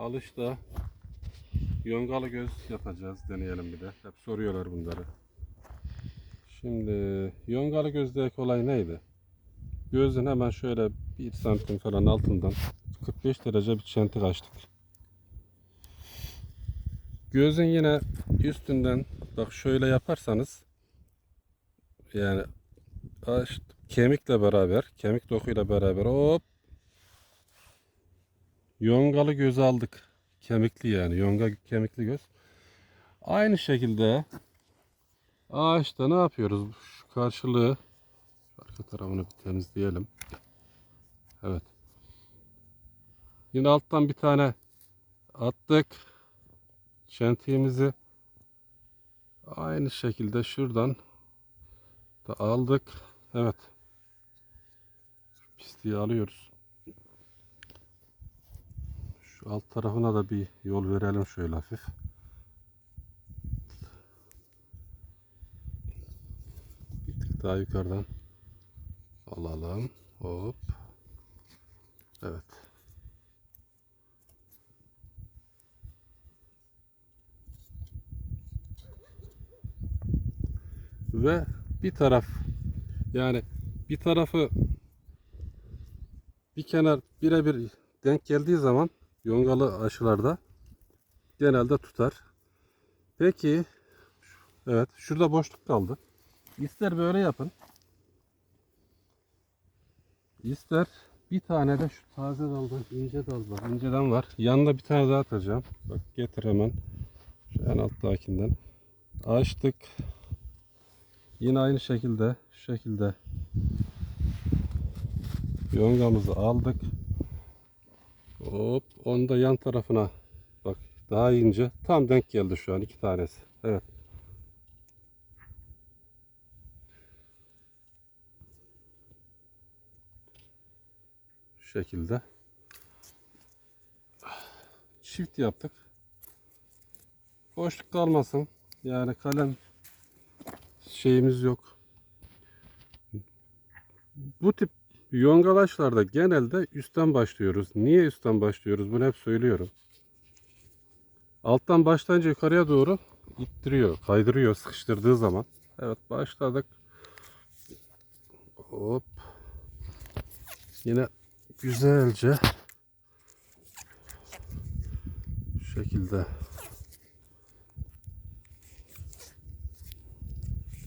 Alışta yongalı göz yapacağız. Deneyelim bir de. Hep soruyorlar bunları. Şimdi yongalı gözdeki olay neydi? Gözün hemen şöyle 1 santim falan altından 45 derece bir çentik açtık. Gözün yine üstünden bak şöyle yaparsanız yani kemikle beraber, kemik dokuyla beraber hop yongalı göz aldık. Kemikli yani yonga kemikli göz. Aynı şekilde ağaçta ne yapıyoruz? Şu karşılığı arka tarafını bir temizleyelim. Evet. Yine alttan bir tane attık. Çentiğimizi aynı şekilde şuradan da aldık. Evet. Şu pisliği alıyoruz. Alt tarafına da bir yol verelim şöyle hafif. Bir tık daha yukarıdan alalım. Hop. Evet. Ve bir taraf yani bir tarafı bir kenar birebir denk geldiği zaman yongalı aşılarda genelde tutar. Peki evet şurada boşluk kaldı. İster böyle yapın. İster bir tane de şu taze daldan ince dal var. İnceden var. Yanına bir tane daha atacağım. Bak getir hemen. Şu en alttakinden. Açtık. Yine aynı şekilde şu şekilde yongamızı aldık. Hop onu da yan tarafına bak daha ince tam denk geldi şu an iki tanesi. Evet. Şu şekilde çift yaptık. Boşluk kalmasın. Yani kalem şeyimiz yok. Bu tip yongalaşlarda genelde üstten başlıyoruz. Niye üstten başlıyoruz? Bunu hep söylüyorum. Alttan başlayınca yukarıya doğru ittiriyor, kaydırıyor sıkıştırdığı zaman. Evet başladık. Hop. Yine güzelce şu şekilde.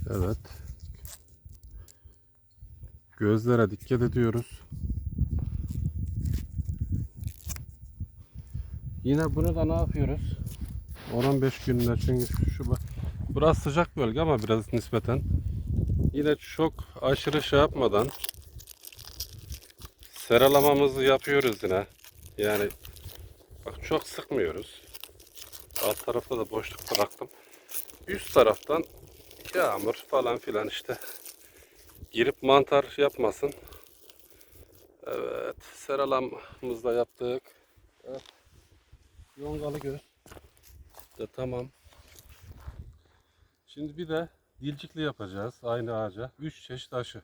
Evet. Gözlere dikkat ediyoruz. Yine bunu da ne yapıyoruz? 10-15 günde çünkü şu bu- burası sıcak bölge ama biraz nispeten. Yine çok aşırı şey yapmadan seralamamızı yapıyoruz yine. Yani bak çok sıkmıyoruz. Alt tarafta da boşluk bıraktım. Üst taraftan yağmur falan filan işte girip mantar yapmasın. Evet, seralamımızı da yaptık. Evet. Yongalı göz. De tamam. Şimdi bir de dilcikli yapacağız aynı ağaca. 3 çeşit aşı.